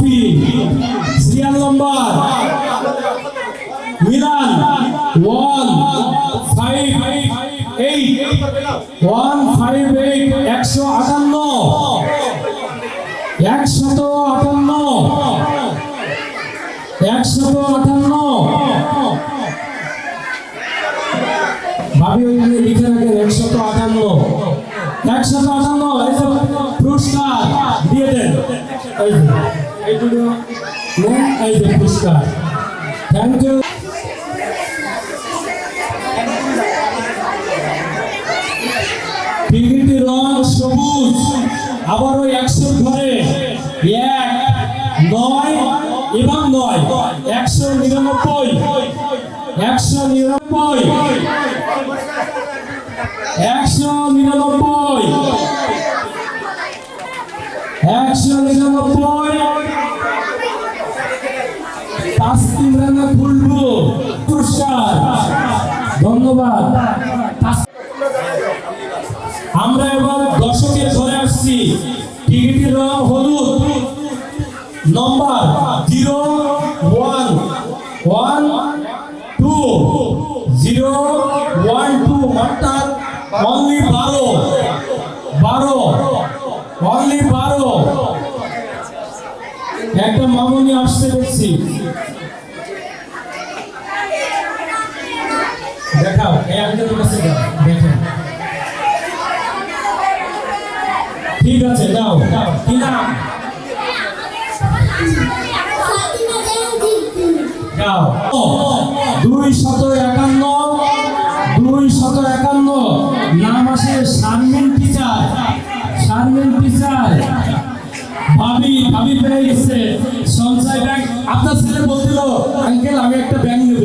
গোলাপি serial number Milan one five eight. One five eight একশো আটান্ন। একশত আটান্ন। একশত আটান্ন। ভাবি ওইখানে লিখে রাখেন, একশত আটান্ন। একশত আটান্ন পুরস্কার, দিয়ে দেন। টিভিটি রং সবুজ আবারও একশোর ঘরে এক, নয় এবং নয়। একশো নিরানব্বই একশো নিরানব্বই একশো নিরানব্বই একশো নিরানব্বই। আমরা এবার দর্শকের ঘরে আসছি। টিকিটের রং হলুদ। Number zero one one two zero one two অর্থাৎ অনলি বারো। বারো। অনলি বারো। একটা মামনি আসতে দেখছি। দেখাও, এই কাছে দেখেন। ঠিক আছে, দাও কি নাম দুই শত একান্ন, দুই শত একান্ন, নাম আছে শারমিন টিচার শারমিন টিচার। ভাবি ভাবি পেয়ে গেছে, সঞ্চয় ব্যাংক। আপনার ছেলে বলছিল, আঙ্কেল, আমি একটা ব্যাংক নেব।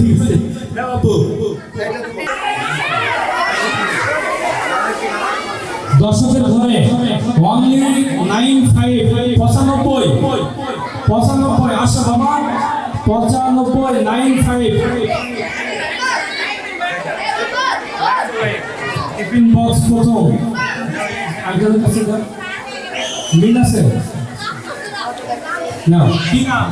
ঠিক আছে দাও আপু দর্শকের ঘরে অনলি নাইন ফাইভ পঁচানব্বই পঁচানব্বই, আসো বাবা, পঁচানব্বই নাইন ফাইভ টিফিন বক্স প্রথম। একজনের কাছে। মিল আছে? না। কি নাম?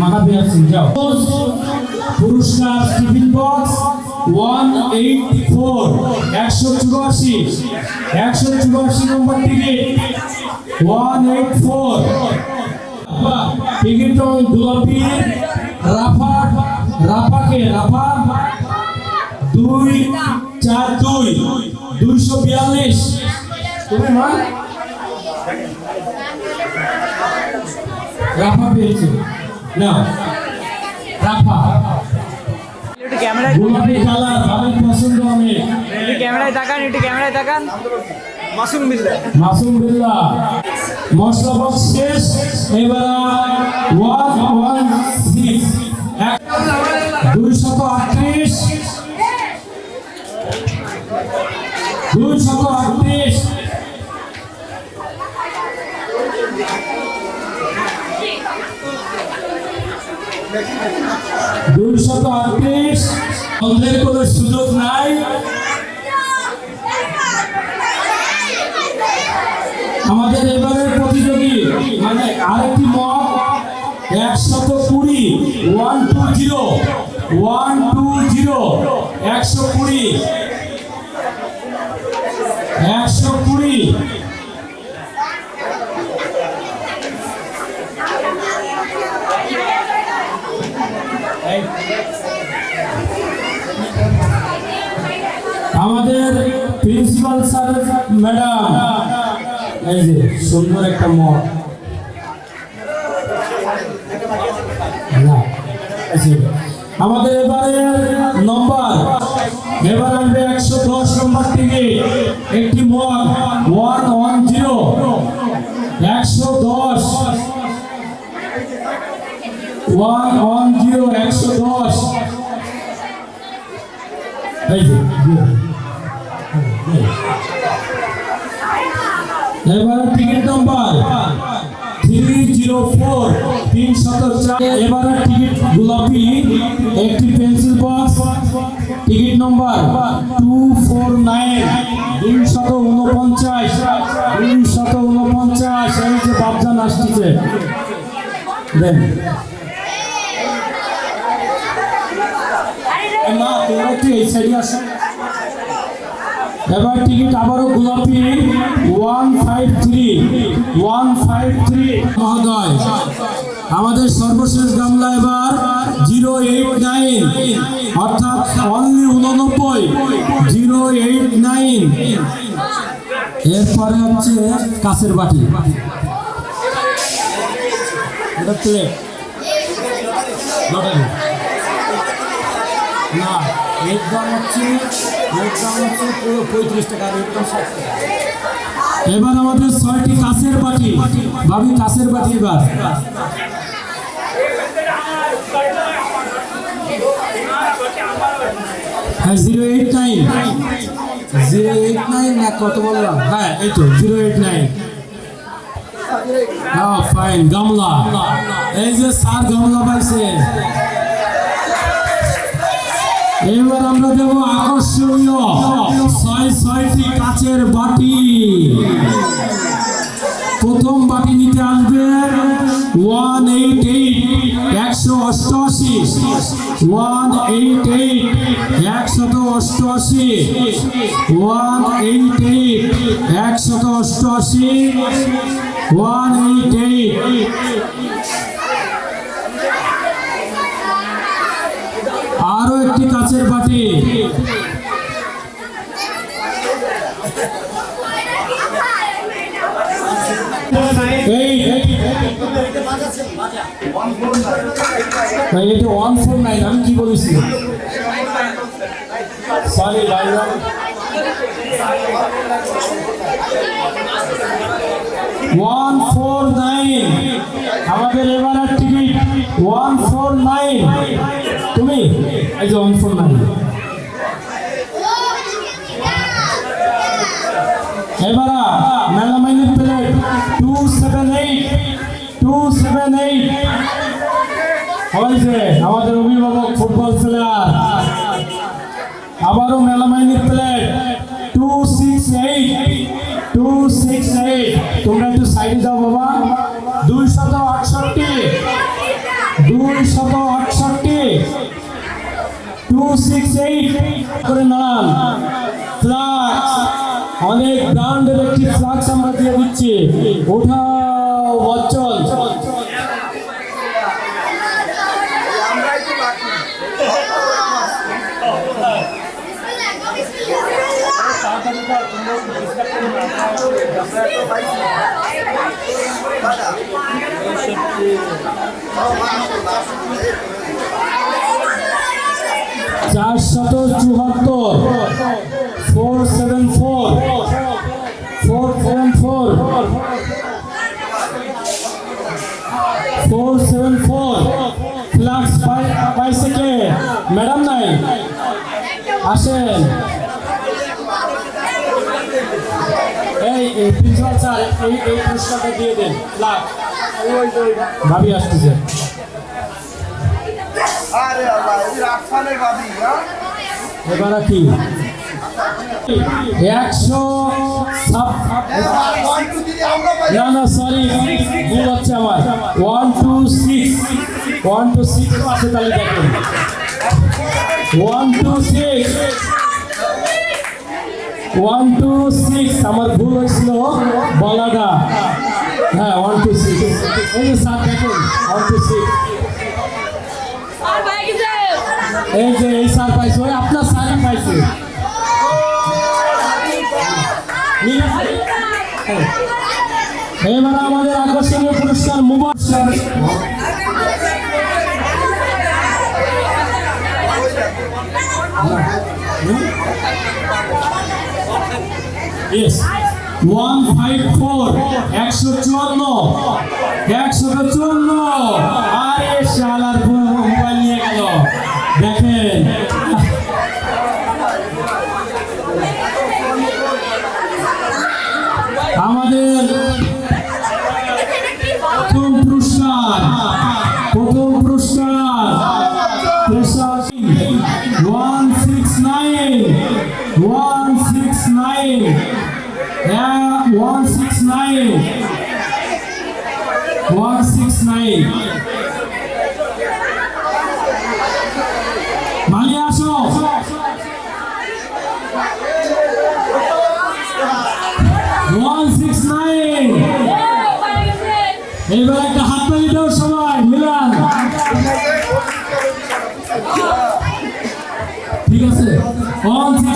মাহাবিয়া সিং যাও পুরস্কার tiffin box one eight four একশো চুরাশি একশো চুরাশি number ticket one eight four ticket গোলাপি রাফা রাফাকে রাফা দুই চার দুই দুইশো বিয়াল্লিশ তুমি মা রাফা পেয়েছে। না রাফা একটু ক্যামেরায় গোলাপি কালার ভাবের পছন্দ আমি একটু ক্যামেরায় তাকান একটু ক্যামেরায় তাকান। মাসুম বিল্লা। মাসুম বিল্লাহ মশলা বক্স শেষ। এবার ওয়ান ওয়ান সিক্স দুইশত আটত্রিশ। দুইশত আটত্রিশ। দুইশত আটত্রিশ। অন্ধের কোনো সুযোগ নাই। আমাদের এবারের প্রতিযোগী মানে আরেকটি মত, একশত কুড়ি one two zero one two zero একশো কুড়ি একশো কুড়ি আমাদের প্রিন্সিপাল স্যার ম্যাডাম। এই যে সুন্দর একটা যে, আমাদের এবারে নম্বর এবার আসবে একশো দশ নম্বর থেকে একটি মগ ওয়ান ওয়ান জিরো একশো দশ। ওয়ান ওয়ান জিরো একশো দশ। এবার ticket number three zero four তিনশত চার এবারে টিকিট গোলাপি একটি pencil box ticket number two four nine দুইশত উনপঞ্চাশ দুইশত উনপঞ্চাশ এই যে বাবজান আসতেছে দেন না তোমরা এই সাইডে আসো। এবার টিকিট আবারও গোলাপি। One five three one five three মহোদয়, আমাদের সর্বশেষ গামলা এবার জিরো এইট নাইন অর্থাৎ অনলি উননব্বই জিরো এইট নাইন এরপরে হচ্ছে কাছের বাটি। এটা প্লেট লটারি না এর দাম হচ্ছে এর দাম হচ্ছে পুরো পঁয়ত্রিশ টাকা আর এর দাম ষাট টাকা। এবার আমাদের ছয়টি কাছের বাটি ভাবি কাছের বাটি এবার। হ্যাঁ zero eight nine zero eight nine না কত বললাম? হ্যাঁ এই তো জিরো এইট নাইন হ্যাঁ ফাইন গামলা। এই যে সার গামলা পাইছে। এবার আমরা দেব আকর্ষণীয় কাচের বাটি। প্রথম বাটি নিতে আসবে ওয়ান এইট এইট, একশো অষ্টআশি। ওয়ান এইট এইট, একশত অষ্টআশি। ওয়ান এইট এইট, একশত অষ্টআশি। ওয়ান এইট এইট একটি কাচের বাটি এটা ওয়ান ফোর নাইন আমি কি বলেছি? সরি ভাই ওয়ান ফোর নাইন। আমাদের এবার টিকিট ওয়ান ফোর নাইন। তুমি? এই যে ওয়ান ফোর নাইন। এবার মেলামাইনের plate two seven eight. Two seven eight. হয়েছে। আমাদের অভিভাবক ফুটবল প্লেয়ার। আবারও মেলামাইনের plate two six eight two six eight তোমরা একটু সাইডে যাও বাবা। দুই শত আটষট্টি দুই শত আটষট্টি টু সিক্স এইট করে নাম ফ্লাক্স। অনেক ব্র্যান্ডের একটি ফ্লাক্স আমরা দিয়ে দিচ্ছি। ওঠাও বচ্চল চারশত চুয়াত্তর four seven four four seven four four seven four, flask কে ম্যাডাম নাই, আসেন। এই এই প্রিন্সিপাল স্যার এই এই পুরস্কারটা দিয়ে দেন। ফ্লাক্স ভাবি আসতেছে। আরে আল্লাহ এই হ্যাঁ? এবার কি? একশো না না সরি ভুল হচ্ছে আমার। One two six one two six আছে তাহলে দেখেন। One two six one two six আমার ভুল হয়েছিল। বলাটা। হ্যাঁ ওয়ান টু সিক্স এই যে স্যার, দেখুন ওয়ান টু সিক্স এই যে এই স্যার পাইছে, ওই আপনার স্যারই পাইছে। এবার আমাদের আকর্ষণীয় পুরস্কার mobile. Yes. One five four একশো চুয়ান্ন। একশো চুয়ান্ন। আরে শালার মোবাইল নিয়ে গেল। দেখেন। আমাদের মালিয়া আসো। ওয়ান সিক্স নাইন এইবার একটা হাত তালি দাও সবাই, মিলান। ঠিক আছে? One six